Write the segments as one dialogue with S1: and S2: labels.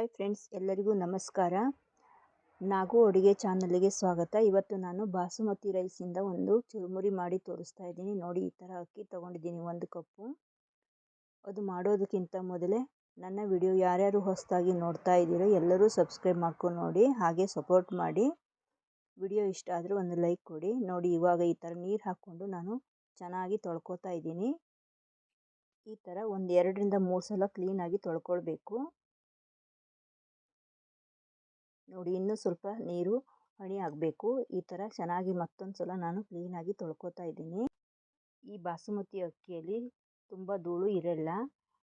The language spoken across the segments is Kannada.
S1: ಹಾಯ್ ಫ್ರೆಂಡ್ಸ್, ಎಲ್ಲರಿಗೂ ನಮಸ್ಕಾರ. ನಾಗು ಅಡುಗೆ ಚಾನಲ್ಗೆ ಸ್ವಾಗತ. ಇವತ್ತು ನಾನು ಬಾಸುಮತಿ ರೈಸಿಂದ ಒಂದು ಚುರುಮುರಿ ಮಾಡಿ ತೋರಿಸ್ತಾ ಇದ್ದೀನಿ. ನೋಡಿ, ಈ ಥರ ಅಕ್ಕಿ ತೊಗೊಂಡಿದ್ದೀನಿ ಒಂದು ಕಪ್ಪು. ಅದು ಮಾಡೋದಕ್ಕಿಂತ ಮೊದಲೇ ನನ್ನ ವಿಡಿಯೋ ಯಾರ್ಯಾರು ಹೊಸದಾಗಿ ನೋಡ್ತಾ ಇದ್ದೀರೋ ಎಲ್ಲರೂ ಸಬ್ಸ್ಕ್ರೈಬ್ ಮಾಡ್ಕೊಂಡು ನೋಡಿ, ಹಾಗೆ ಸಪೋರ್ಟ್ ಮಾಡಿ. ವಿಡಿಯೋ ಇಷ್ಟ ಆದರೆ ಒಂದು ಲೈಕ್ ಕೊಡಿ. ನೋಡಿ, ಇವಾಗ ಈ ಥರ ನೀರು ಹಾಕ್ಕೊಂಡು ನಾನು ಚೆನ್ನಾಗಿ ತೊಳ್ಕೊತಾ ಇದ್ದೀನಿ. ಈ ಥರ ಒಂದು ಎರಡರಿಂದ ಮೂರು ಸಲ ಕ್ಲೀನಾಗಿ ತೊಳ್ಕೊಳ್ಬೇಕು. ನೋಡಿ, ಇನ್ನೂ ಸ್ವಲ್ಪ ನೀರು ಹಣಿ ಆಗಬೇಕು. ಈ ಥರ ಚೆನ್ನಾಗಿ ಮತ್ತೊಂದು ಸಲ ನಾನು ಕ್ಲೀನಾಗಿ ತೊಳ್ಕೊತಾ ಇದ್ದೀನಿ. ಈ ಬಾಸುಮತಿ ಅಕ್ಕಿಯಲ್ಲಿ ತುಂಬ ಧೂಳು ಇರಲ್ಲ.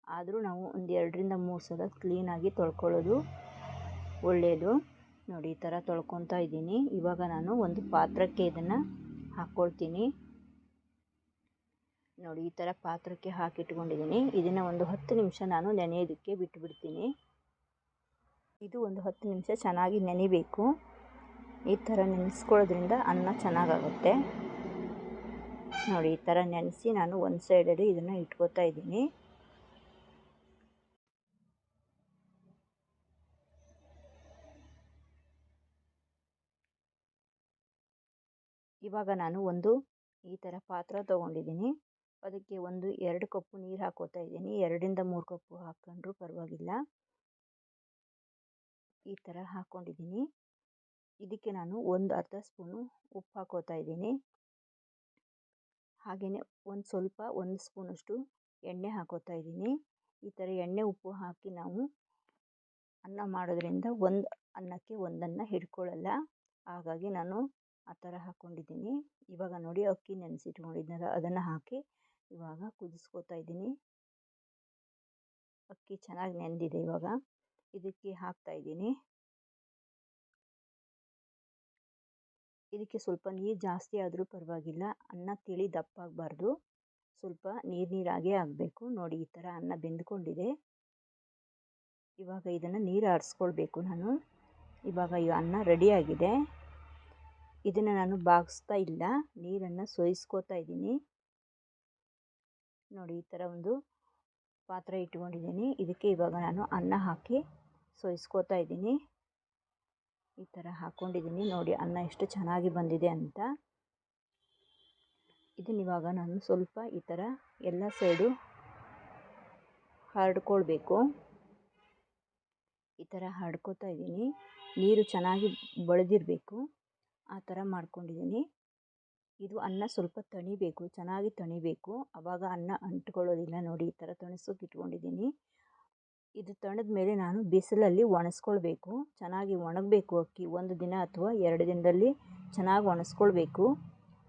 S1: ಆದರೂ ನಾವು ಒಂದು ಎರಡರಿಂದ ಮೂರು ಸಲ ಕ್ಲೀನಾಗಿ ತೊಳ್ಕೊಳ್ಳೋದು ಒಳ್ಳೆಯದು ನೋಡಿ, ಈ ಥರ ತೊಳ್ಕೊತಾ ಇದ್ದೀನಿ. ಇವಾಗ ನಾನು ಒಂದು ಪಾತ್ರಕ್ಕೆ ಇದನ್ನು ಹಾಕ್ಕೊಳ್ತೀನಿ ನೋಡಿ, ಈ ಥರ ಪಾತ್ರಕ್ಕೆ ಹಾಕಿಟ್ಕೊಂಡಿದ್ದೀನಿ. ಇದನ್ನು ಒಂದು ಹತ್ತು ನಿಮಿಷ ನಾನು ನೆನೆಯೋದಕ್ಕೆ ಬಿಟ್ಟುಬಿಡ್ತೀನಿ ಇದು ಒಂದು ಹತ್ತು ನಿಮಿಷ ಚೆನ್ನಾಗಿ ನೆನಿಬೇಕು. ಈ ಥರ ನೆನೆಸ್ಕೊಳ್ಳೋದ್ರಿಂದ ಅನ್ನ ಚೆನ್ನಾಗಾಗುತ್ತೆ. ನೋಡಿ, ಈ ಥರ ನೆನೆಸಿ ನಾನು ಒಂದು ಸೈಡಲ್ಲಿ ಇದನ್ನು ಇಟ್ಕೋತಾ ಇದ್ದೀನಿ. ಇವಾಗ ನಾನು ಒಂದು ಈ ಥರ ಪಾತ್ರ ತೊಗೊಂಡಿದ್ದೀನಿ. ಅದಕ್ಕೆ ಒಂದು ಎರಡು ಕಪ್ಪು ನೀರು ಹಾಕೋತಾ ಇದ್ದೀನಿ. ಎರಡರಿಂದ ಮೂರು ಕಪ್ಪು ಹಾಕ್ಕೊಂಡ್ರೂ ಪರವಾಗಿಲ್ಲ. ಈ ಥರ ಹಾಕ್ಕೊಂಡಿದ್ದೀನಿ ಇದಕ್ಕೆ ನಾನು ಒಂದು ಅರ್ಧ ಸ್ಪೂನು ಉಪ್ಪು ಹಾಕೋತಾ ಇದ್ದೀನಿ. ಹಾಗೆಯೇ ಒಂದು ಸ್ವಲ್ಪ, ಒಂದು ಸ್ಪೂನಷ್ಟು ಎಣ್ಣೆ ಹಾಕೋತಾ ಇದ್ದೀನಿ. ಈ ಥರ ಎಣ್ಣೆ, ಉಪ್ಪು ಹಾಕಿ ನಾವು ಅನ್ನ ಮಾಡೋದ್ರಿಂದ ಒಂದು ಅನ್ನಕ್ಕೆ ಒಂದನ್ನು ಹಿಡ್ಕೊಳ್ಳಲ್ಲ. ಹಾಗಾಗಿ ನಾನು ಆ ಥರ ಹಾಕ್ಕೊಂಡಿದ್ದೀನಿ ಇವಾಗ ನೋಡಿ ಅಕ್ಕಿ ನೆನೆಸಿಟ್ಕೊಂಡಿದ್ನಲ್ಲ ಅದನ್ನು ಹಾಕಿ ಇವಾಗ ಕುದಿಸ್ಕೋತಾ ಇದ್ದೀನಿ. ಅಕ್ಕಿ ಚೆನ್ನಾಗಿ ನೆಂದಿದೆ ಇವಾಗ. ಇದಕ್ಕೆ ಹಾಕ್ತಾ ಇದ್ದೀನಿ. ಇದಕ್ಕೆ ಸ್ವಲ್ಪ ನೀರು ಜಾಸ್ತಿ ಆದರೂ ಪರವಾಗಿಲ್ಲ. ಅನ್ನ ತಿಳಿ ದಪ್ಪಾಗಬಾರ್ದು. ಸ್ವಲ್ಪ ನೀರು ನೀರಾಗೇ ಆಗಬೇಕು. ನೋಡಿ, ಈ ಥರ ಅನ್ನ ಬೆಂದ್ಕೊಂಡಿದೆ. ಇವಾಗ ಇದನ್ನು ನೀರು ಆರಿಸ್ಕೊಳ್ಬೇಕು ನಾನು. ಇವಾಗ ಈ ಅನ್ನ ರೆಡಿಯಾಗಿದೆ ಇದನ್ನು ನಾನು ಬಾಗಿಸ್ತಾ ಇಲ್ಲ. ನೀರನ್ನು ಸೋಯಿಸ್ಕೋತಾ ಇದ್ದೀನಿ. ನೋಡಿ, ಈ ಥರ ಒಂದು ಪಾತ್ರೆ ಇಟ್ಕೊಂಡಿದ್ದೀನಿ. ಇದಕ್ಕೆ ಇವಾಗ ನಾನು ಅನ್ನ ಹಾಕಿ ಸೋಯಿಸ್ಕೋತಾ ಇದ್ದೀನಿ ಈ ಥರ ಹಾಕ್ಕೊಂಡಿದ್ದೀನಿ ನೋಡಿ, ಅನ್ನ ಎಷ್ಟು ಚೆನ್ನಾಗಿ ಬಂದಿದೆ ಅಂತ. ಇದನ್ನ ಇವಾಗ ನಾನು ಸ್ವಲ್ಪ ಈ ಥರ ಎಲ್ಲ ಸೈಡು ಹರಡ್ಕೊಳ್ಬೇಕು. ಈ ಥರ ಹರಡ್ಕೋತಾ ಇದ್ದೀನಿ ನೀರು ಚೆನ್ನಾಗಿ ಬಳಿದಿರಬೇಕು. ಆ ಥರ ಮಾಡ್ಕೊಂಡಿದ್ದೀನಿ ಇದು ಅನ್ನ ಸ್ವಲ್ಪ ತಣಿಬೇಕು, ಚೆನ್ನಾಗಿ ತಣಿಬೇಕು. ಆವಾಗ ಅನ್ನ ಅಂಟ್ಕೊಳ್ಳೋದಿಲ್ಲ ನೋಡಿ, ಈ ಥರ ತಣಿಸೋಕೆ ಇಟ್ಕೊಂಡಿದ್ದೀನಿ ಇದು ತಣದ ಮೇಲೆ ನಾನು ಬಿಸಿಲಲ್ಲಿ ಒಣಸ್ಕೊಳ್ಬೇಕು. ಚೆನ್ನಾಗಿ ಒಣಗಬೇಕು ಅಕ್ಕಿ. ಒಂದು ದಿನ ಅಥವಾ ಎರಡು ದಿನದಲ್ಲಿ ಚೆನ್ನಾಗಿ ಒಣಸ್ಕೊಳ್ಬೇಕು.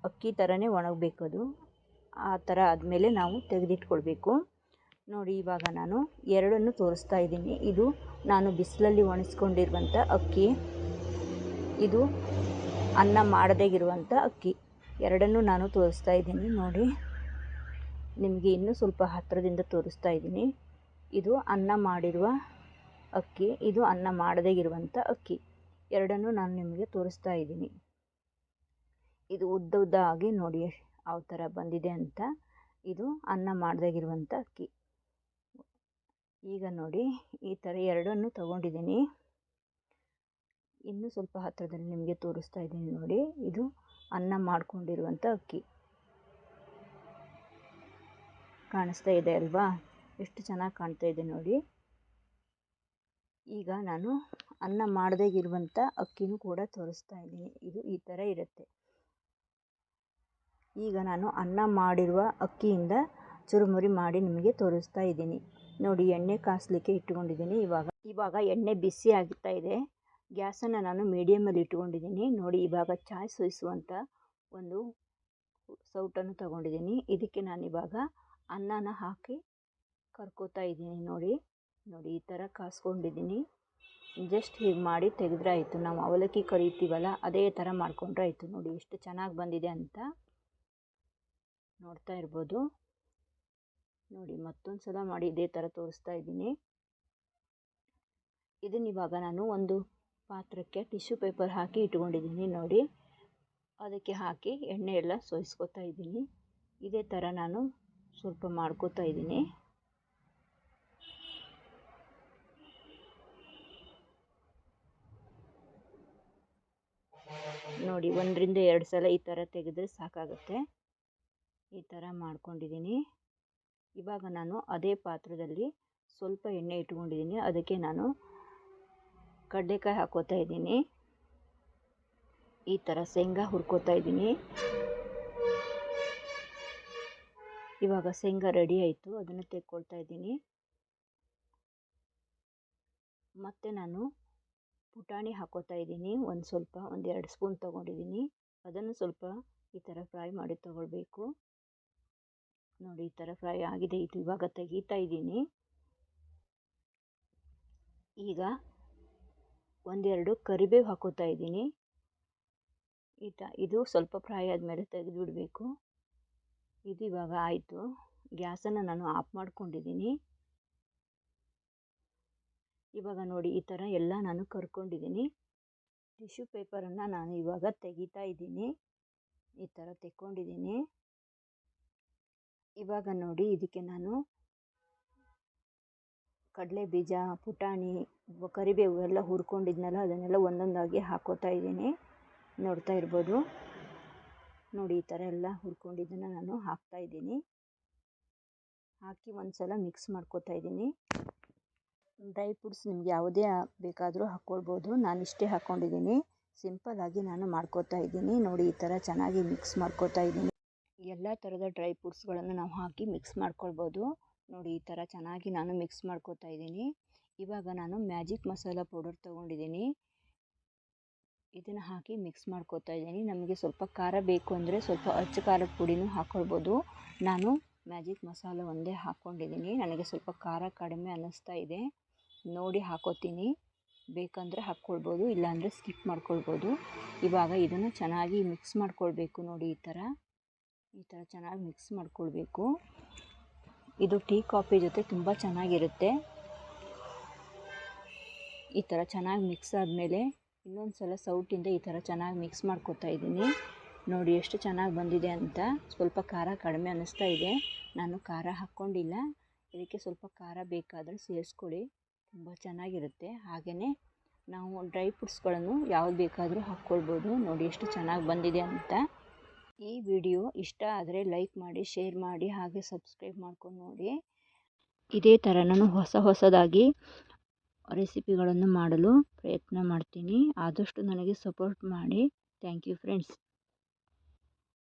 S1: ಅಕ್ಕಿ ಥರನೇ ಒಣಗಬೇಕು ಅದು. ಆ ಥರ ಆದಮೇಲೆ ನಾವು ತೆಗೆದಿಟ್ಕೊಳ್ಬೇಕು. ನೋಡಿ, ಇವಾಗ ನಾನು ಎರಡನ್ನು ತೋರಿಸ್ತಾ ಇದ್ದೀನಿ. ಇದು ನಾನು ಬಿಸಿಲಲ್ಲಿ ಒಣಸ್ಕೊಂಡಿರುವಂಥ ಅಕ್ಕಿ. ಇದು ಅನ್ನ ಮಾಡದೇ ಇರುವಂಥ ಅಕ್ಕಿ. ಎರಡನ್ನು ನಾನು ತೋರಿಸ್ತಾ ಇದ್ದೀನಿ. ನೋಡಿ, ನಿಮಗೆ ಇನ್ನೂ ಸ್ವಲ್ಪ ಹತ್ತಿರದಿಂದ ತೋರಿಸ್ತಾ ಇದ್ದೀನಿ. ಇದು ಅನ್ನ ಮಾಡಿರುವ ಅಕ್ಕಿ, ಇದು ಅನ್ನ ಮಾಡದೇ ಇರುವಂಥ ಅಕ್ಕಿ. ಎರಡನ್ನು ನಾನು ನಿಮಗೆ ತೋರಿಸ್ತಾ ಇದ್ದೀನಿ. ಇದು ಉದ್ದ ಉದ್ದ ಆಗಿ ನೋಡಿ ಯಾವ ಥರ ಬಂದಿದೆ ಅಂತ. ಇದು ಅನ್ನ ಮಾಡದಾಗಿರುವಂಥ ಅಕ್ಕಿ. ಈಗ ನೋಡಿ, ಈ ಥರ ಎರಡನ್ನು ತಗೊಂಡಿದ್ದೀನಿ. ಇನ್ನೂ ಸ್ವಲ್ಪ ಹತ್ತಿರದಲ್ಲಿ ನಿಮಗೆ ತೋರಿಸ್ತಾ ಇದ್ದೀನಿ ನೋಡಿ, ಇದು ಅನ್ನ ಮಾಡಿಕೊಂಡಿರುವಂಥ ಅಕ್ಕಿ. ಕಾಣಿಸ್ತಾ ಇದೆ ಅಲ್ವಾ? ಎಷ್ಟು ಚೆನ್ನಾಗಿ ಕಾಣ್ತಾ ಇದೆ ನೋಡಿ. ಈಗ ನಾನು ಅನ್ನ ಮಾಡದೇ ಇರುವಂಥ ಅಕ್ಕಿನೂ ಕೂಡ ತೋರಿಸ್ತಾ ಇದ್ದೀನಿ. ಇದು ಈ ಥರ ಇರುತ್ತೆ. ಈಗ ನಾನು ಅನ್ನ ಮಾಡಿರುವ ಅಕ್ಕಿಯಿಂದ ಚುರುಮುರಿ ಮಾಡಿ ನಿಮಗೆ ತೋರಿಸ್ತಾ ಇದ್ದೀನಿ. ನೋಡಿ, ಎಣ್ಣೆ ಕಾಸಲಿಕ್ಕೆ ಇಟ್ಕೊಂಡಿದ್ದೀನಿ. ಇವಾಗ ಇವಾಗ ಎಣ್ಣೆ ಬಿಸಿ ಆಗ್ತಾ ಇದೆ. ಗ್ಯಾಸನ್ನು ನಾನು ಮೀಡಿಯಮಲ್ಲಿ ಇಟ್ಕೊಂಡಿದ್ದೀನಿ. ನೋಡಿ, ಇವಾಗ ಚಾಯ್ ಸೋಯಿಸುವಂಥ ಒಂದು ಸೌಟನ್ನು ತಗೊಂಡಿದ್ದೀನಿ. ಇದಕ್ಕೆ ನಾನು ಇವಾಗ ಅನ್ನನ ಹಾಕಿ ಕರ್ಕೋತಾ ಇದ್ದೀನಿ ನೋಡಿ. ನೋಡಿ, ಈ ಥರ ಕಾಸ್ಕೊಂಡಿದ್ದೀನಿ. ಜಸ್ಟ್ ಹೀಗೆ ಮಾಡಿ ತೆಗೆದ್ರೆ ಆಯಿತು ನಾವು ಅವಲಕ್ಕಿ ಕರಿತೀವಲ್ಲ, ಅದೇ ಥರ ಮಾಡಿಕೊಂಡ್ರೆ ಆಯಿತು ನೋಡಿ ಎಷ್ಟು ಚೆನ್ನಾಗಿ ಬಂದಿದೆ ಅಂತ ನೋಡ್ತಾ ಇರ್ಬೋದು. ನೋಡಿ ಮತ್ತೊಂದು ಸಲ ಮಾಡಿ ಇದೇ ಥರ ತೋರಿಸ್ತಾ ಇದ್ದೀನಿ. ಇದನ್ನ ಇವಾಗ ನಾನು ಒಂದು ಪಾತ್ರಕ್ಕೆ ಟಿಶ್ಯೂ ಪೇಪರ್ ಹಾಕಿ ಇಟ್ಕೊಂಡಿದ್ದೀನಿ ನೋಡಿ. ಅದಕ್ಕೆ ಹಾಕಿ ಎಣ್ಣೆ ಎಲ್ಲ ಸೋಯಿಸ್ಕೊತಾ ಇದ್ದೀನಿ. ಇದೇ ಥರ ನಾನು ಸ್ವಲ್ಪ ಮಾಡ್ಕೋತಾ ಇದ್ದೀನಿ. ನೋಡಿ, ಒಂದರಿಂದ ಎರಡು ಸಲ ಈ ಥರ ತೆಗೆದ್ರೆ ಸಾಕಾಗುತ್ತೆ. ಈ ಥರ ಮಾಡ್ಕೊಂಡಿದ್ದೀನಿ. ಇವಾಗ ನಾನು ಅದೇ ಪಾತ್ರದಲ್ಲಿ ಸ್ವಲ್ಪ ಎಣ್ಣೆ ಇಟ್ಕೊಂಡಿದ್ದೀನಿ. ಅದಕ್ಕೆ ನಾನು ಕಡಲೆಕಾಯಿ ಹಾಕೋತಾ ಇದ್ದೀನಿ. ಈ ಥರ ಶೇಂಗಾ ಹುರ್ಕೋತಾ ಇದ್ದೀನಿ. ಇವಾಗ ಶೇಂಗಾ ರೆಡಿ ಆಯಿತು. ಅದನ್ನು ತೆಕ್ಕೊಳ್ತಾ ಇದ್ದೀನಿ. ಮತ್ತು ನಾನು ಪುಟಾಣಿ ಹಾಕೋತಾ ಇದ್ದೀನಿ. ಒಂದು ಸ್ವಲ್ಪ, ಒಂದು ಎರಡು ಸ್ಪೂನ್ ತೊಗೊಂಡಿದ್ದೀನಿ. ಅದನ್ನು ಸ್ವಲ್ಪ ಈ ಥರ ಫ್ರೈ ಮಾಡಿ ತೊಗೊಳ್ಬೇಕು. ನೋಡಿ, ಈ ಥರ ಫ್ರೈ ಆಗಿದೆ. ಇದು ಇವಾಗ ತೆಗೀತಾ ಇದ್ದೀನಿ. ಈಗ ಒಂದೆರಡು ಕರಿಬೇವು ಹಾಕೋತಾ ಇದ್ದೀನಿ. ಈತ ಇದು ಸ್ವಲ್ಪ ಫ್ರೈ ಆದಮೇಲೆ ತೆಗೆದುಬಿಡಬೇಕು ಇದು ಇವಾಗ ಆಯಿತು. ಗ್ಯಾಸನ್ನು ನಾನು ಆಫ್ ಮಾಡ್ಕೊಂಡಿದ್ದೀನಿ. ಇವಾಗ ನೋಡಿ ಈ ಥರ ಎಲ್ಲ ನಾನು ಕರ್ಕೊಂಡಿದ್ದೀನಿ. ಟಿಶ್ಯೂ ಪೇಪರನ್ನು ನಾನು ಇವಾಗ ತೆಗಿತಾ ಇದ್ದೀನಿ. ಈ ಥರ ತೆಕ್ಕೊಂಡಿದ್ದೀನಿ. ಇವಾಗ ನೋಡಿ ಇದಕ್ಕೆ ನಾನು ಕಡಲೆ ಬೀಜ, ಪುಟಾಣಿ, ಕರಿಬೇವು ಎಲ್ಲ ಹುರ್ಕೊಂಡಿದ್ನಲ್ಲ, ಅದನ್ನೆಲ್ಲ ಒಂದೊಂದಾಗಿ ಹಾಕೋತಾ ಇದ್ದೀನಿ. ನೋಡ್ತಾ ಇರ್ಬೋದು. ನೋಡಿ ಈ ಥರ ಎಲ್ಲ ಹುರ್ಕೊಂಡಿದ್ದನ್ನು ನಾನು ಹಾಕ್ತಾ ಇದ್ದೀನಿ. ಹಾಕಿ ಒಂದು ಸಲ ಮಿಕ್ಸ್ ಮಾಡ್ಕೋತಾ ಇದ್ದೀನಿ. ಡ್ರೈ ಫ್ರೂಟ್ಸ್ ನಿಮ್ಗೆ ಯಾವುದೇ ಬೇಕಾದರೂ ಹಾಕ್ಕೊಳ್ಬೋದು. ನಾನು ಇಷ್ಟೇ ಹಾಕ್ಕೊಂಡಿದ್ದೀನಿ ಸಿಂಪಲ್ಲಾಗಿ ನಾನು ಮಾಡ್ಕೋತಾ ಇದ್ದೀನಿ. ನೋಡಿ, ಈ ಥರ ಚೆನ್ನಾಗಿ ಮಿಕ್ಸ್ ಮಾಡ್ಕೋತಾ ಇದ್ದೀನಿ. ಎಲ್ಲ ಥರದ ಡ್ರೈ ಫ್ರೂಟ್ಸ್ಗಳನ್ನು ನಾವು ಹಾಕಿ ಮಿಕ್ಸ್ ಮಾಡ್ಕೊಳ್ಬೋದು. ನೋಡಿ, ಈ ಥರ ಚೆನ್ನಾಗಿ ನಾನು ಮಿಕ್ಸ್ ಮಾಡ್ಕೋತಾ ಇದ್ದೀನಿ. ಇವಾಗ ನಾನು ಮ್ಯಾಜಿಕ್ ಮಸಾಲ ಪೌಡರ್ ತೊಗೊಂಡಿದ್ದೀನಿ. ಇದನ್ನು ಹಾಕಿ ಮಿಕ್ಸ್ ಮಾಡ್ಕೋತಾ ಇದ್ದೀನಿ. ನಮಗೆ ಸ್ವಲ್ಪ ಖಾರ ಬೇಕು ಅಂದರೆ ಸ್ವಲ್ಪ ಅಚ್ಚು ಖಾರದ ಪುಡಿನೂ ಹಾಕ್ಕೊಳ್ಬೋದು. ನಾನು ಮ್ಯಾಜಿಕ್ ಮಸಾಲ ಒಂದೇ ಹಾಕ್ಕೊಂಡಿದ್ದೀನಿ. ನನಗೆ ಸ್ವಲ್ಪ ಖಾರ ಕಡಿಮೆ ಅನ್ನಿಸ್ತಾ ಇದೆ. ನೋಡಿ ಹಾಕೋತೀನಿ. ಬೇಕಂದರೆ ಹಾಕ್ಕೊಳ್ಬೋದು, ಇಲ್ಲಾಂದರೆ ಸ್ಕಿಪ್ ಮಾಡ್ಕೊಳ್ಬೋದು. ಇವಾಗ ಇದನ್ನು ಚೆನ್ನಾಗಿ ಮಿಕ್ಸ್ ಮಾಡ್ಕೊಳ್ಬೇಕು ನೋಡಿ ಈ ಥರ. ಈ ಥರ ಚೆನ್ನಾಗಿ ಮಿಕ್ಸ್ ಮಾಡ್ಕೊಳ್ಬೇಕು. ಇದು ಟೀ ಕಾಫಿ ಜೊತೆ ತುಂಬ ಚೆನ್ನಾಗಿರುತ್ತೆ. ಈ ಥರ ಚೆನ್ನಾಗಿ ಮಿಕ್ಸ್ ಆದಮೇಲೆ ಇನ್ನೊಂದು ಸಲ ಸೌಟಿಂದ ಈ ಥರ ಚೆನ್ನಾಗಿ ಮಿಕ್ಸ್ ಮಾಡ್ಕೊತಾ ಇದ್ದೀನಿ. ನೋಡಿ ಎಷ್ಟು ಚೆನ್ನಾಗಿ ಬಂದಿದೆ ಅಂತ. ಸ್ವಲ್ಪ ಖಾರ ಕಡಿಮೆ ಅನ್ನಿಸ್ತಾ ಇದೆ. ನಾನು ಖಾರ ಹಾಕ್ಕೊಂಡಿಲ್ಲ. ಇದಕ್ಕೆ ಸ್ವಲ್ಪ ಖಾರ ಬೇಕಾದರೆ ಸೇರಿಸ್ಕೊಳ್ಳಿ ತುಂಬ ಚೆನ್ನಾಗಿರುತ್ತೆ. ಹಾಗೆಯೇ ನಾವು ಡ್ರೈ ಫ್ರೂಟ್ಸ್ಗಳನ್ನು ಯಾವ್ದು ಬೇಕಾದರೂ ಹಾಕ್ಕೊಳ್ಬೋದು. ನೋಡಿ ಎಷ್ಟು ಚೆನ್ನಾಗಿ ಬಂದಿದೆ ಅಂತ. ಈ ವಿಡಿಯೋ ಇಷ್ಟ ಆದರೆ ಲೈಕ್ ಮಾಡಿ, ಶೇರ್ ಮಾಡಿ, ಹಾಗೆ ಸಬ್ಸ್ಕ್ರೈಬ್ ಮಾಡ್ಕೊಂಡು ನೋಡಿ. ಇದೇ ಥರ ನಾನು ಹೊಸ ಹೊಸದಾಗಿ ರೆಸಿಪಿಗಳನ್ನು ಮಾಡಲು ಪ್ರಯತ್ನ ಮಾಡ್ತೀನಿ. ಆದಷ್ಟು ನನಗೆ ಸಪೋರ್ಟ್ ಮಾಡಿ. Thank you friends.